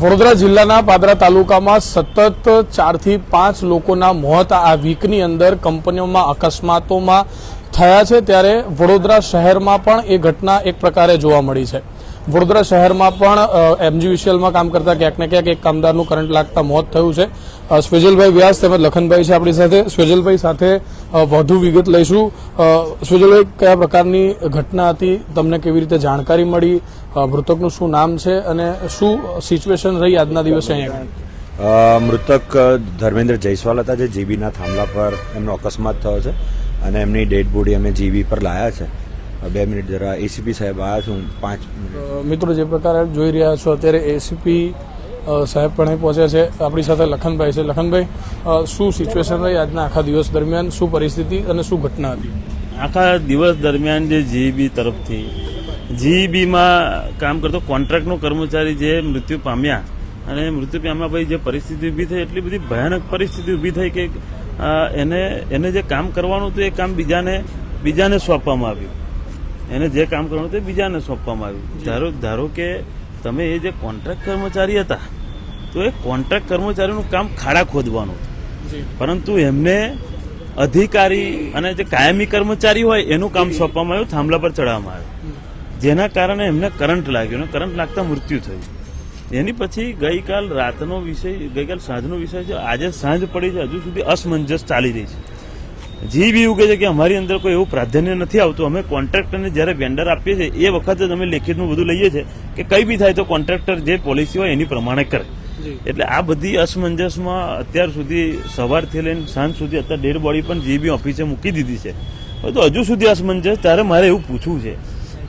વડોદરા જિલ્લાના પાદરા તાલુકામાં સતત ચારથી પાંચ લોકોના મોત આ વીકની અંદર કંપનીઓમાં અકસ્માતોમાં થયા છે. ત્યારે વડોદરા શહેરમાં પણ એ ઘટના એક પ્રકારે જોવા મળી છે. વડોદરા શહેરમાં પણ એમજીવીસીએલમાં કામ કરતા ક્યાંક ને ક્યાંક એક કામદારનું કરંટ લાગતા મોત થયું છે. સ્વેજલભાઈ વ્યાસ તેમજ લખનભાઈ છે આપણી સાથે. સ્વેજલભાઈ સાથે વધુ વિગત લઈશું. સ્વેજલભાઈ, કયા પ્રકારની ઘટના હતી? તમને કેવી રીતે જાણકારી મળી? મૃતકનું શું નામ છે? અને શું સિચ્યુએશન રહી આજના દિવસે અહીંયા મૃતક ધર્મેન્દ્ર જયસ્વાલ હતા, જે જીબીના થાંભલા પર એમનો અકસ્માત થયો છે અને એમની ડેડ બોડી અમે જીબી પર લાયા છે. બે મિનિટ જરા એસીપી સાહેબ આવ્યા છું પાંચ મિત્રો જે પ્રકારે જોઈ રહ્યા છો અત્યારે એસીપી સાહેબ પણ અહીં પહોંચ્યા છે. આપણી સાથે લખનભાઈ છે. લખનભાઈ શું સિચ્યુએશન રહી આજના આખા દિવસ દરમિયાન? શું પરિસ્થિતિ અને શું ઘટના હતી? આખા દિવસ દરમિયાન જે જીઈબી તરફથી જીઈબીમાં કામ કરતો કોન્ટ્રાક્ટનો કર્મચારી જે મૃત્યુ પામ્યા અને મૃત્યુ પામ્યા પછી જે પરિસ્થિતિ ઊભી થઈ એટલી બધી ભયાનક પરિસ્થિતિ ઊભી થઈ કે એને એને જે કામ કરવાનું હતું એ કામ બીજાને બીજાને સોંપવામાં આવ્યું. એને જે કામ કરવાનું તે બીજાને સોંપવામાં આવ્યું. ધારો ધારો કે તમે એ જે કોન્ટ્રાક્ટ કર્મચારી હતા તો એ કોન્ટ્રાક્ટ કર્મચારીનું કામ ખાડા ખોદવાનું પરંતુ એમને અધિકારી અને જે કાયમી કર્મચારી હોય એનું કામ સોંપવામાં આવ્યું થાંભલા પર ચડાવવામાં આવ્યું. જેના કારણે એમને કરંટ લાગ્યો અને કરંટ લાગતા મૃત્યુ થયું. એની પછી ગઈકાલ રાતનો વિષય ગઈકાલ સાંજનો વિષય છે. આજે સાંજ પડી છે હજુ સુધી અસમંજસ ચાલી રહી છે. જી બી એવું કહે છે કે અમારી અંદર કોઈ એવું પ્રાધાન્ય નથી આવતું અમે કોન્ટ્રાક્ટરને જ્યારે વેન્ડર આપીએ છીએ એ વખતે અમે લેખિતનું બધું લઈએ છીએ કે કઈ બી થાય તો કોન્ટ્રાક્ટર જે પોલિસી હોય એની પ્રમાણે કરે. એટલે આ બધી અસમંજસમાં અત્યાર સુધી સવારથી લઈને સાંજ સુધી અત્યારે ડેડ બોડી પણ જીબી ઓફિસે મૂકી દીધી છે. તો હજુ સુધી અસમંજસ ત્યારે મારે એવું પૂછવું છે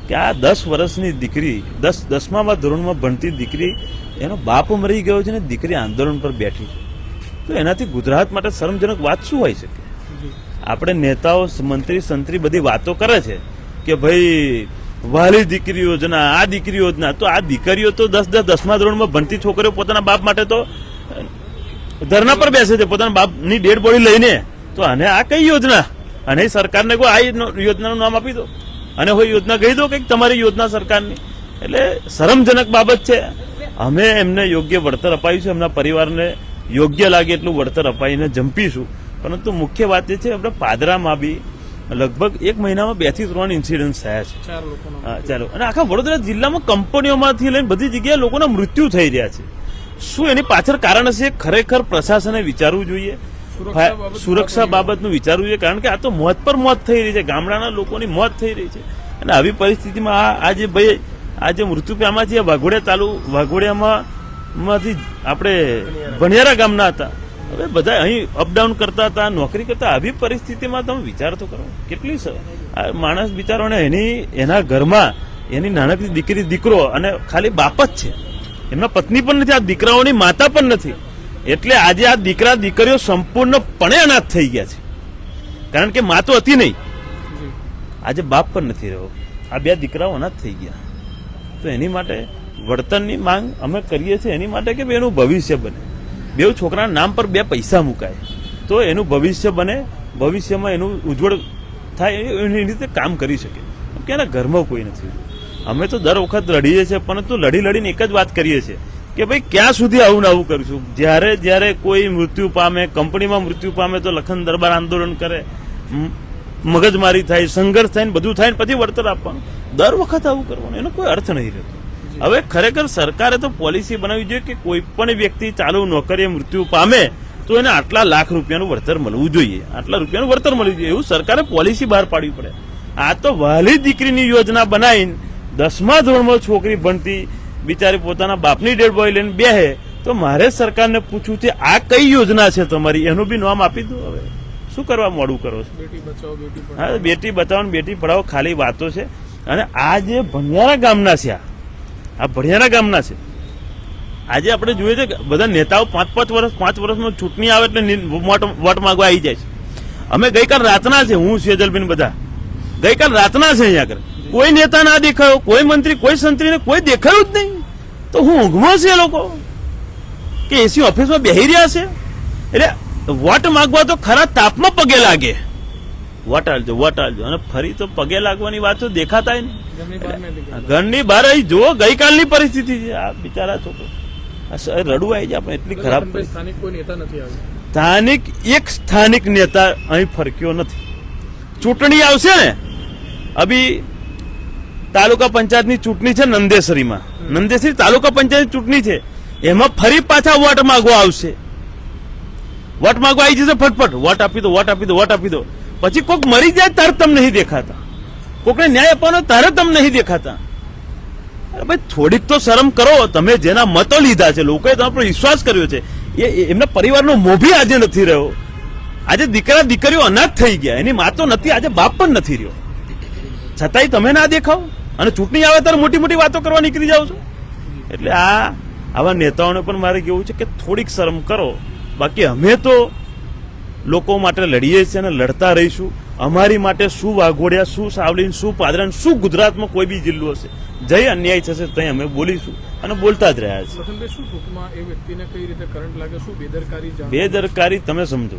કે આ દસ વર્ષની દીકરી દસ દસમામાં ધોરણમાં ભણતી દીકરી એનો બાપ મરી ગયો છે ને દીકરી આંદોલન પર બેઠી છે. તો એનાથી ગુજરાત માટે શરમજનક વાત શું હોય શકે? આપણે નેતાઓ, મંત્રી, સંત્રી બધી વાતો કરે છે કે ભાઈ, વાલી દીકરી યોજના આ દીકરી યોજના તો આ દીકરીઓ તો દસ દસ, દસમા ધોરણમાં ભણતી છોકરીઓ પોતાના બાપ માટે તો ધરના પર બેસે છે, પોતાના બાપની ડેડ બોડી લઈને. તો આને આ કઈ યોજના? અને સરકારને કોઈ આ યોજનાનું નામ આપી દો. અને હોય યોજના કહી દો કે તમારી યોજના સરકારની. એટલે શરમજનક બાબત છે. અમે એમને યોગ્ય વળતર અપાયું છે, એમના પરિવારને યોગ્ય લાગે એટલું વળતર અપાઈને જંપીશું. પરંતુ મુખ્ય વાત એ છે આપણે પાદરામાં બી લગભગ એક મહિનામાં બેથી ત્રણ ઇન્સિડન્ટ થયા છે. ચાલો. અને આખા વડોદરા જિલ્લામાં કંપનીઓમાંથી લઈને બધી જગ્યાએ લોકોના મૃત્યુ થઈ રહ્યા છે. શું એની પાછળ કારણ હશે? ખરેખર પ્રશાસને વિચારવું જોઈએ. સુરક્ષા બાબતનું વિચારવું જોઈએ કારણ કે આ તો મોત પર મોત થઈ રહી છે. ગામડાના લોકોની મોત થઈ રહી છે. અને આવી પરિસ્થિતિમાં આ આ જે ભાઈ આ જે મૃત્યુ પામ્યા છે વાઘોડિયા તાલુ વાઘોડિયામાં માંથી આપણે ભણિયારા ગામના હતા. હવે બધા અહીં અપડાઉન કરતા હતા, નોકરી કરતા, આવી પરિસ્થિતિમાં તમે વિચાર તો કરો. કેટલી માણસ બિચારોને એની, એના ઘરમાં એની નાનકડી દીકરી, દીકરો અને ખાલી બાપ જ છે. એમના પત્ની પણ નથી, આ દીકરાઓની માતા પણ નથી. એટલે આજે આ દીકરા, દીકરીઓ સંપૂર્ણપણે અનાથ થઈ ગયા છે. કારણ કે મા તો હતી નહીં. આજે બાપ પણ નથી રહ્યો. આ બે દીકરાઓ અનાથ થઈ ગયા. તો એની માટે વળતરની માંગ અમે કરીએ છીએ, એની માટે કે એનું ભવિષ્ય બને. બેઉ છોકરાના નામ પર બે પૈસા મુકાય. તો એનું ભવિષ્ય બને, ભવિષ્યમાં એનું ઉજ્જવળ થાય એની રીતે કામ કરી શકે. કે એના ઘરમાં કોઈ નથી. અમે તો દર વખત લડીએ છીએ, પરંતુ લડી લડીને એક જ વાત કરીએ છીએ કે ભાઈ, ક્યાં સુધી આવું ને આવું કરીશું? જ્યારે જ્યારે કોઈ મૃત્યુ પામે, કંપનીમાં મૃત્યુ પામે તો લખન દરબાર આંદોલન કરે મગજમારી થાય, સંઘર્ષ થાય ને બધું થાય ને પછી વળતર આપવાનું. દર વખત આવું કરવાનું. એનો કોઈ અર્થ નહીં રહેતો. હવે ખરેખર સરકારે તો પોલિસી બનાવવી જોઈએ કે કોઈ પણ વ્યક્તિ ચાલુ નોકરીએ મૃત્યુ પામે તો એને આટલા લાખ રૂપિયાનું વળતર મળવું જોઈએ. આટલા રૂપિયાનું વળતર મળવું જોઈએ. એવું સરકારે પોલિસી બહાર પાડવી પડે. આ તો વહાલી દીકરીની યોજના બનાવીને દસમા ધોરણમાં છોકરી ભણતી બિચારી પોતાના બાપની ડેડ બોય લઈને બેહે તો મારે સરકારને પૂછવું છે આ કઈ યોજના છે તમારી? એનું બી નામ આપી દો હવે. શું કરવા મોડું કરો છો? બેટી બચાવો બેટી. હા બેટી બચાવો ને બેટી પઢાવો ખાલી વાતો છે. અને આ જે ભણિયારા ગામના છે આ આ ભણિયારા ગામના છે. આજે આપણે જોઈએ છે કે બધા નેતાઓ પાંચ પાંચ વર્ષ, પાંચ વર્ષમાં ચૂંટણી આવે એટલે વોટ માગવા આવી જાય છે. અમે ગઈકાલ રાતના છે, હું, સેજલબેન બધા. ગઈકાલ રાતના છે અહીંયા આગળ. કોઈ નેતા ના દેખાયો, કોઈ મંત્રી, કોઈ સંત્રીને કોઈ દેખાયું જ નહીં. તો હું ઊંઘમાં છે લોકો? કે એસી ઓફિસમાં બેહી રહ્યા છે? એટલે વોટ માગવા તો ખરા તાપમાં પગે લાગે. વોટ વટાળજો વોટ આલજો અને ફરી તો પગે લાગવાની વાત તો દેખાતાય ને ઘરની બહાર અહીં જુઓ ગઈકાલની પરિસ્થિતિ છે. આ બિચારા છોકરો રડવું આવી જાય આપણે એટલી ખરાબ સ્થાનિક એક સ્થાનિક નેતા અહીં ફરક્યો નથી. ચૂંટણી આવશે ને અભી તાલુકા પંચાયતની ચૂંટણી છે નંદેસરીમાં. નંદેસરી તાલુકા પંચાયતની ચૂંટણી છે. એમાં ફરી પાછા વોટ માગવા આવશે. વોટ માગવા આવી જશે ફટફટ. વોટ આપી દો વોટ આપી દો વોટ આપી દો. પછી કોક મરી જાય તારે તમને નહીં દેખાતા. કોકને ન્યાય આપવાનો તારે તમને નહીં દેખાતા. અરે ભાઈ, થોડીક તો શરમ કરો. તમે જેના મતો લીધા છે, લોકોએ તો આપણો વિશ્વાસ કર્યો છે. એ- એમના પરિવારનો મોભી આજે નથી રહ્યો. આજે દીકરા, દીકરીઓ અનાથ થઈ ગયા. એની માતો નથી, આજે બાપ પણ નથી રહ્યો. છતાંય તમે ના દેખાવ. અને ચૂંટણી આવે ત્યારે મોટી મોટી વાતો કરવા નીકળી જાઓ છો. એટલે આ આવા નેતાઓને પણ મારે કેવું છે કે થોડીક શરમ કરો. બાકી અમે તો લોકો માટે લડીએ છીએ અને લડતા રહીશું. અમારી માટે શું વાઘોડિયા શું સાવલીન શું પાદરાન શું ગુજરાતમાં કોઈ બી જિલ્લો હશે. જય અન્યાય થશે ત્યાં અમે બોલીશું અને બોલતા જ રહ્યા છીએ. બેદરકારી તમે સમજો.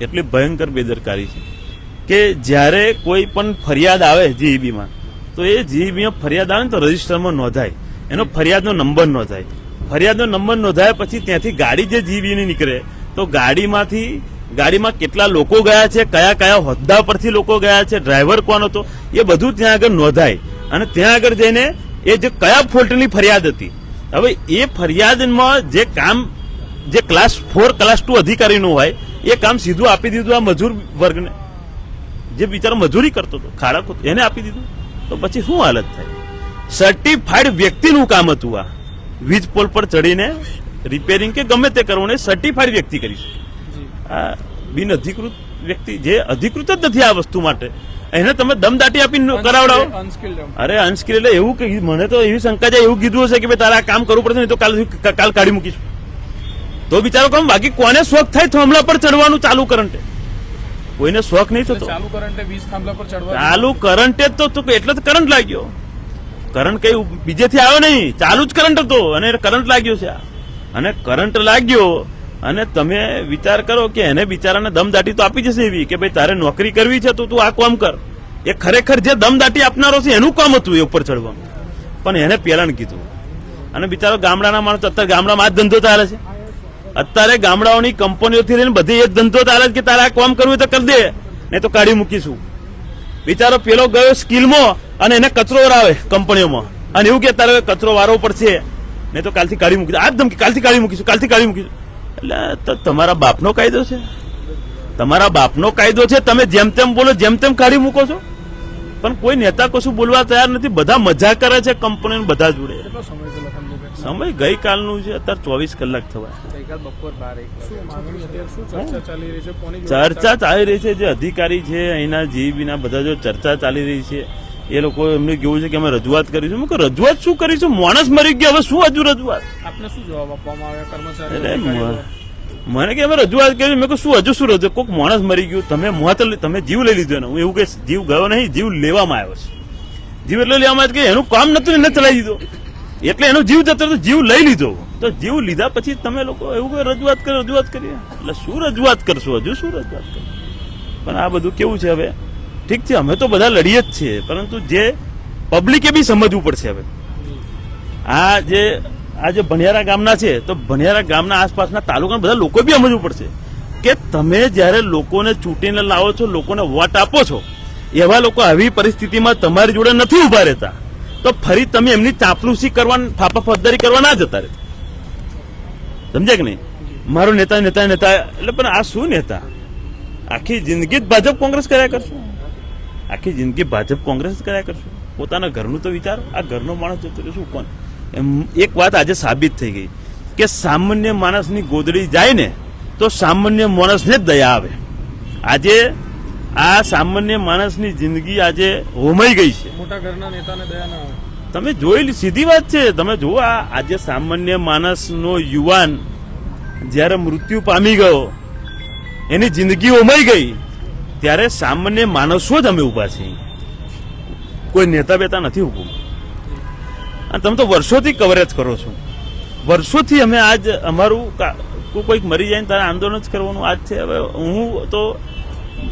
એટલી ભયંકર બેદરકારી છે. કે જ્યારે કોઈ પણ ફરિયાદ આવે જીઈબીમાં તો એ જીઈબીમાં ફરિયાદ આવે ને તો રજીસ્ટરમાં નોંધાય. એનો ફરિયાદનો નંબર નોંધાય. ફરિયાદનો નંબર નોંધાયા પછી ત્યાંથી ગાડી જે જીઈબીની નીકળે તો ગાડીમાંથી, ગાડીમાં કેટલા લોકો ગયા છે, કયા કયા હોદ્દા પરથી લોકો ગયા છે, ડ્રાઈવર કોણ હતો, એ બધું ત્યાં આગળ નોંધાય. અને ત્યાં આગળ જઈને એ જે કયા ફોલ્ટની ફરિયાદ હતી? હવે એ ફરિયાદમાં જે કામ, જે ક્લાસ ફોર, ક્લાસ ટુ અધિકારીનું હોય, એ કામ સીધું આપી દીધું આ મજૂર વર્ગને. જે બિચારો મજૂરી કરતો હતો, ખાડા હતો એને આપી દીધું. તો પછી શું હાલત થાય? સર્ટિફાઈડ વ્યક્તિનું કામ હતું આ. વીજ પોલ પર ચડીને રિપેરિંગ કે ગમે તે કરવું સર્ટિફાઈડ વ્યક્તિ કરી શકે. આ બિન અધિકૃત વ્યક્તિ જે અધિકૃત જ નથી આ વસ્તુ માટે. એને તમે દમદાટી આપીને કરાવડાવો. અરે અનસ્કિલ એટલે એવું કે મને તો એવી શંકા છે એવું કીધું હશે કે ભાઈ તારે આ કામ કરવું પડશે નહીં તો કાલ કાલ કાઢી મૂકીશું. તો બિચારો કામ બાકી કોને શોખ થાય થાંભલા પર ચડવાનું ચાલુ કરંટે. કોઈને શોખ નહીં થતો. ચાલુ કરંટે વીજ થાંભલા પર ચડવા ચાલુ કરંટે જ તો તો એટલે તો કરંટ લાગ્યો. કરંટ કઈ બીજેથી આવ્યો નહીં. ચાલુ જ કરંટ હતો અને કરંટ લાગ્યો છે આ. અને કરંટ લાગ્યો અને તમે વિચાર કરો કે એને બિચારાને દમદાટી તો આપી જશે એવી કે ભાઈ તારે નોકરી કરવી છે તો તું આ કામ કર. એ ખરેખર જે દમદાટી આપનારો છે એનું કામ હતું એ ઉપર ચડવાનું. પણ એને પેલણ કીધું. અને બિચારો ગામડાના માણસ અત્યારે ગામડામાં આ જ ધંધો ચાલે છે. અત્યારે ગામડાઓની કંપનીઓથી લઈને બધી એ જ ધંધો ચાલે છે કે તારે આ કામ કરવું તો કરી દે. નહીં તો કાઢી મૂકીશું. બિચારો પેલો ગયો સ્કીલમાં અને એને કચરો વરાવે કંપનીઓમાં. અને એવું કે તારે કચરો વારવો પડશે. નહીં તો કાલથી કાઢી મૂકી આ જ ધમકી. કાલથી કાઢી મૂકીશું કાલથી કાઢી મૂકીશું. એટલે તમારા બાપનો કાયદો છે. તમારા બાપનો કાયદો છે તમે જેમ તેમ બોલો જેમ તેમ કાઢી મૂકો છો. પણ કોઈ નેતા કશું બોલવા તૈયાર નથી. બધા મજા કરે છે કંપની બધા જોડે. સમય ગઈકાલનું છે અત્યારે ચોવીસ કલાક થવા શું માંગણી અત્યારે શું ચર્ચા ચાલી રહી છે? ચર્ચા ચાલી રહી છે જે અધિકારી છે અહીંના જીબીના બધા જો ચર્ચા ચાલી રહી છે એ લોકો એમને કેવું છે કે અમે રજૂઆત કરીશું. મેં રજૂઆત શું કરીશું? માણસ મરી ગયો. હવે શું હજુ રજૂઆત? આપને શું જવાબ આપવામાં આવે મને કે અમે રજૂઆત કરી મેં કહ્યું શું હજુ શું રજૂ કોઈક માણસ મરી ગયું. તમે મોત તમે જીવ લઈ લીધો એનો. હું એવું કે જીવ ગયો નહીં જીવ લેવામાં આવ્યો છે. જીવ એટલે લેવામાં આવ્યો કે એનું કામ નતું એને ચલાવી દીધો. એટલે એનો જીવ જતો તો જીવ લઈ લીધો. તો જીવ લીધા પછી તમે લોકો એવું કે રજૂઆત કરી રજૂઆત કરીએ. એટલે શું રજૂઆત કરશો હજુ? શું રજૂઆત કરશો પણ આ બધું કેવું છે હવે? ઠીક છે, અમે તો બધા લડીએ જ છીએ, પરંતુ જે પબ્લિકે બી સમજવું પડશે હવે. આ જે આ જે ભણિયારા ગામના છે, તો ભણિયારા ગામના આસપાસના તાલુકાના બધા લોકો બી સમજવું પડશે કે તમે જ્યારે લોકોને ચૂંટીને લાવો છો, લોકોને વોટ આપો છો, એવા લોકો આવી પરિસ્થિતિમાં તમારી જોડે નથી ઊભા રહેતા. તો ફરી તમે એમની ચાપલુસી કરવા ફાફા ફદ્દારી કરવા ના જતા રહેતા. સમજ્યા કે નહીં? મારો નેતા નેતા નેતા, એટલે પણ આ શું નેતા? આખી જિંદગી જ ભાજપ કોંગ્રેસ કર્યા કરશો. આખી જિંદગી ભાજપ કોંગ્રેસ જ કર્યા કરશું. પોતાના ઘરનું તો વિચાર આ ઘરનો માણસ જતો શું કોણ? એમ એક વાત આજે સાબિત થઈ ગઈ કે સામાન્ય માણસની ગોદડી જાય ને તો સામાન્ય માણસને જ દયા આવે. આજે આ સામાન્ય માણસની જિંદગી આજે હોમાઈ ગઈ છે. મોટા ઘરના નેતાને દયા ના આવે. તમે જોઈ સીધી વાત છે. તમે જુઓ આ આજે સામાન્ય માણસનો યુવાન જ્યારે મૃત્યુ પામી ગયો એની જિંદગી ઓમાઈ ગઈ. ત્યારે સામાન્ય માણસો જ અમે ઊભા છીએ. કોઈ નેતા બેતા નથી ઊભું. અને તમે તો વર્ષોથી કવરેજ કરો છો. વર્ષોથી અમે આજ અમારું કોઈક મરી જાય ને તારે આંદોલન જ કરવાનું આજ છે. હવે હું તો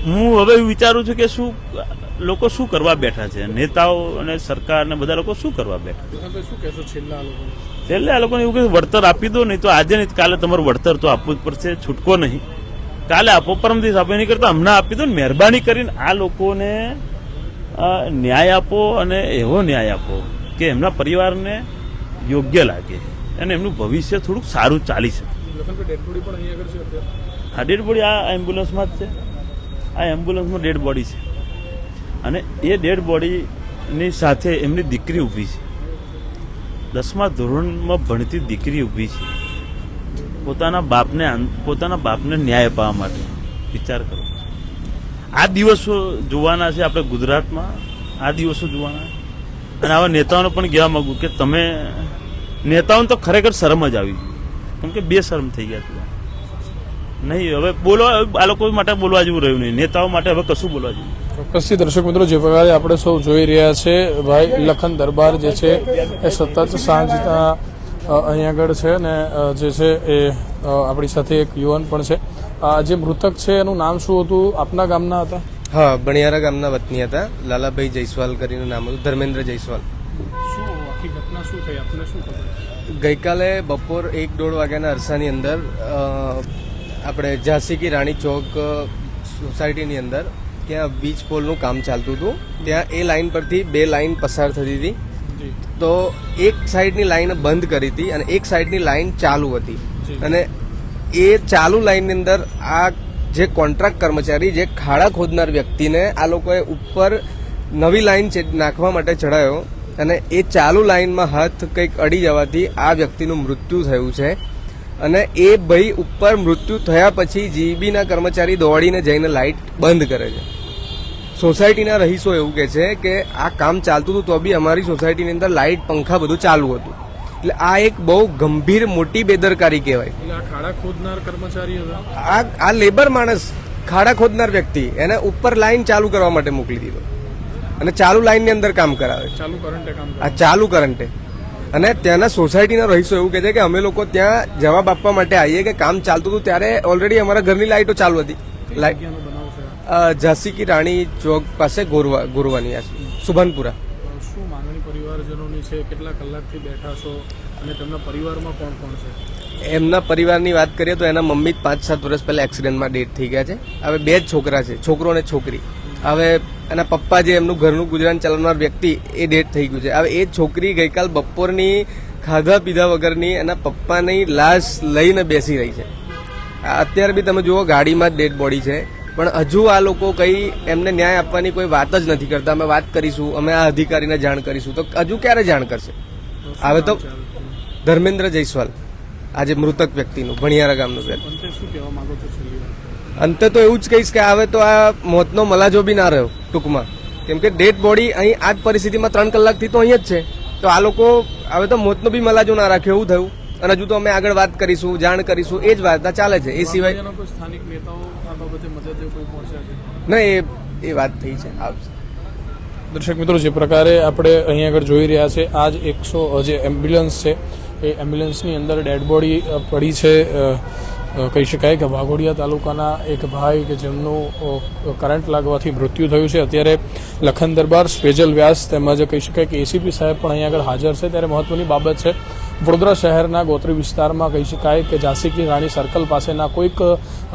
હું હવે વિચારું છું કે શું લોકો શું કરવા બેઠા છે? નેતાઓ અને સરકાર અને બધા લોકો શું કરવા બેઠા શું કહેશો છેલ્લા લોકો છેલ્લે આ લોકોને એવું કે વળતર આપી દો નહીં તો આજે નહીં કાલે તમારું વળતર તો આપવું જ પડશે છૂટકો નહીં. કાલે આપો પરમ દિવસ આપો નહીં કરતા હમણાં આપી દો ને મહેરબાની કરીને આ લોકોને ન્યાય આપો અને એવો ન્યાય આપો કે એમના પરિવારને યોગ્ય લાગે અને એમનું ભવિષ્ય થોડુંક સારું ચાલી શકે. આ ડેડ બોડી આ એમ્બ્યુલન્સમાં જ છે. આ એમ્બ્યુલન્સમાં ડેડ બોડી છે. અને એ ડેડ બોડીની સાથે એમની દીકરી ઊભી છે. દસમા ધોરણમાં ભણતી દીકરી ઊભી છે. પોતાના બાપને પોતાના બાપને ન્યાય અપાવવા માટે. વિચાર કરો. આ દિવસો જોવાના છે આપણે ગુજરાતમાં. આ દિવસો જોવાના અને આવા નેતાઓને પણ કહેવા માંગુ કે તમે, નેતાઓને તો ખરેખર શરમ જ આવી કેમ કે બે શરમ થઈ ગયા છે. નહીં, હવે બોલવા આ લોકો માટે બોલવા જેવું રહ્યું નહીં. નેતાઓ માટે હવે કશું બોલવા જેવું ચોક્કસથી દર્શક મિત્રો, જે પ્રકારે આપણે સૌ જોઈ રહ્યા છે, ભાઈ લખન દરબાર જે છે, એ સતત સાંજના અ, અહીંયા આગળ છે ને જે છે એ આપણી સાથે એક યુવાન પણ છે. આ જે મૃતક છે એનું નામ શું હતું? આપના ગામના હતા? હા બણિયારા ગામના વતની હતા. લાલાભાઈ જયસ્વાલ કરીને નામ હતું. ધર્મેન્દ્ર જયસ્વાલ. શું આખી શું થઈ? આપને શું ખબર? ગઈકાલે બપોર એક દોઢ વાગ્યાના અરસાની અંદર આપણે ઝાંસી કી રાણી ચોક સોસાયટીની અંદર ત્યાં વીજ પોલનું કામ ચાલતું હતું. ત્યાં એ લાઇન પરથી બે લાઈન પસાર થતી હતી. તો એક સાઈડની લાઈન બંધ કરી હતી અને એક સાઈડની લાઈન ચાલુ હતી. અને એ ચાલુ લાઈનની અંદર આ જે કોન્ટ્રાક્ટ કર્મચારી જે ખાડા ખોદનાર વ્યક્તિને આ લોકોએ ઉપર નવી લાઈન નાખવા માટે ચડાયો અને એ ચાલુ લાઈનમાં હાથ કંઈક અડી જવાથી આ વ્યક્તિનું મૃત્યુ થયું છે. અને એ ભાઈ ઉપર મૃત્યુ થયા પછી જીબીના કર્મચારી દોડીને જઈને લાઈટ બંધ કરે છે. સોસાયટીના રહીશો એવું કે છે કે આ કામ ચાલતું હતું તો બી અમારી સોસાયટીની અંદર લાઇટ પંખા બધું ચાલુ હતું. એટલે આ એક બહુ ગંભીર મોટી બેદરકારી કહેવાય. ખાડા ખોદનાર કર્મચારી આ આ લેબર માણસ ખાડા ખોદનાર વ્યક્તિ એને ઉપર લાઈન ચાલુ કરવા માટે મોકલી દીધો. અને ચાલુ લાઈનની અંદર કામ કરાવે. ચાલુ કરંટે કામ આ ચાલુ કરંટે. અને ત્યાંના સોસાયટીના રહીશો એવું કહે છે કે અમે લોકો ત્યાં જવાબ આપવા માટે આવીએ કે કામ ચાલતું હતું ત્યારે ઓલરેડી અમારા ઘરની લાઇટો ચાલુ હતી. લાઈટ જગ્યાનો બનાવ છે અ, ઝાંસી કી રાણી ચોક પાસે ગોરવા ગોરવાની સુભાનપુરા. શું માંગણી પરિવારજનોની છે? કેટલા કલાકથી બેઠા છો? અને તેમના પરિવારમાં કોણ કોણ છે? એમના પરિવારની વાત કરીએ તો એના મમ્મી પાંચ સાત વર્ષ પહેલા એક્સિડન્ટમાં ડેથ થઈ ગયા છે. હવે બે જ છોકરા છે છોકરો અને છોકરી. હવે એના પપ્પા જે એમનું ઘરનું ગુજરાન ચલાવનાર વ્યક્તિ એ ડેથ થઈ ગયું છે. હવે એ છોકરી ગઈકાલ બપોરની ખાધા પીધા વગરની એના પપ્પાની લાશ લઈને બેસી રહી છે. આ અત્યારે બી તમે જુઓ ગાડીમાં જ ડેડ બોડી છે. પણ હજુ આ લોકો કઈ એમને ન્યાય આપવાની કોઈ વાત જ નથી કરતા. અમે વાત કરીશું અમે આ અધિકારીને જાણ કરીશું. તો હજુ ક્યારે જાણ કરશે? હવે તો? ધર્મેન્દ્ર જયસ્વાલ આજે મૃતક વ્યક્તિનું ભણિયારા ગામનું વ્યક્તિ. અંતે શું કહેવા માંગો છો છેલ્લી વાત અંતે તો એવું જ કહીશ કે હવે તો આ મોતનો મલાજો બી ના રહ્યો ટૂંકમાં. કેમ કે ડેડ બોડી અહીં આ જ પરિસ્થિતિમાં ત્રણ કલાકથી તો અહીં જ છે. તો આ લોકો હવે તો મોતનો બી મલાજો ના રાખ્યો એવું થયું. અને હજુ તો અમે આગળ વાત કરીશું જાણ કરીશું એ જ વાત ચાલે છે. એ સિવાય સ્થાનિક નેતાઓ આ બાબતે મદદે કોઈ પહોંચ્યા છે? ના એ એ વાત થઈ છે. આવશે. દર્શક મિત્રો જે પ્રકારે આપણે અહીંયા આગળ જોઈ રહ્યા છે આ જ એકસો જે એમ્બ્યુલન્સ છે એ એમ્બ્યુલન્સની અંદર ડેડ બોડી પડી છે. કહી શકાય કે વાઘોડિયા તાલુકાના એક ભાઈ કે જેમનું કરંટ લાગવાથી મૃત્યુ થયું છે. અત્યારે લખન દરબાર સ્પેજલ વ્યાસ તેમજ કહી શકાય કે એસીપી સાહેબ પણ અહીંયા આગળ હાજર છે. ત્યારે મહત્વની બાબત છે વડોદરા શહેરના ગોત્રી વિસ્તારમાં કહી શકાય કે ઝાંસી રાણી સર્કલ પાસેના કોઈક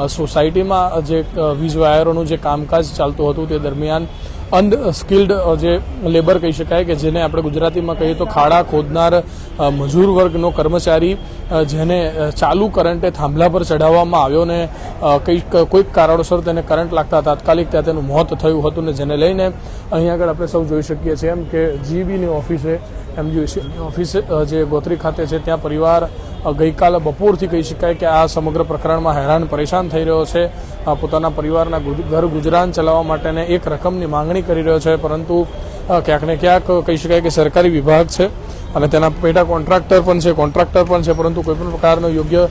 સોસાયટીમાં જે વીજ વાયરોનું જે કામકાજ ચાલતું હતું તે દરમિયાન અનસ્કિલ્ડ જે લેબર કહી શકાય કે જેને આપણે ગુજરાતીમાં કહીએ તો ખાડા ખોદનાર મજૂર વર્ગનો કર્મચારી જેને ચાલુ કરંટે થાંભલા પર ચઢાવવામાં આવ્યો ને કંઈક, કોઈક કારણોસર તેને કરંટ લાગતા તાત્કાલિક ત્યાં તેનું મોત થયું હતું ને જેને લઈને અહીં આગળ આપણે સૌ જોઈ શકીએ છીએ એમ કે જીબીની ઓફિસે એમજીઓસીની ઓફિસે જે ગોત્રી ખાતે છે, ત્યાં પરિવાર ગઈકાલે બપોરથી કહી શકાય કે આ સમગ્ર પ્રકરણમાં હેરાન પરેશાન થઈ રહ્યો છે. પોતાના પરિવારના ઘર ગુજરાન ચલાવવા માટેને એક રકમની માંગણી કરી રહ્યો છે, પરંતુ ક્યાંક ને ક્યાંક કહી શકાય કે સરકારી વિભાગ છે અને તેના પેટા કોન્ટ્રાક્ટર પણ છે, કોન્ટ્રાક્ટર પણ છે, પરંતુ કોઈપણ પ્રકારનો યોગ્ય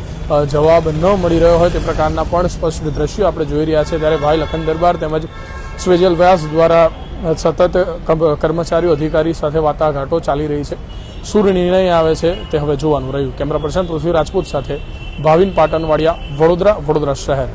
જવાબ ન મળી રહ્યો હોય તે પ્રકારના પણ સ્પષ્ટ દ્રશ્યો આપણે જોઈ રહ્યા છે. ત્યારે ભાઈ લખન દરબાર તેમજ સ્વેજલ વ્યાસ દ્વારા સતત કર્મચારીઓ, અધિકારી સાથે વાટાઘાટો ચાલી રહી છે. શું નિર્ણય આવે છે તે હવે જોવાનું રહ્યું. કેમેરા પર્સન પૃથ્વી રાજપૂત સાથે ભાવિન પાટણવાડિયા, વડોદરા વડોદરા શહેર.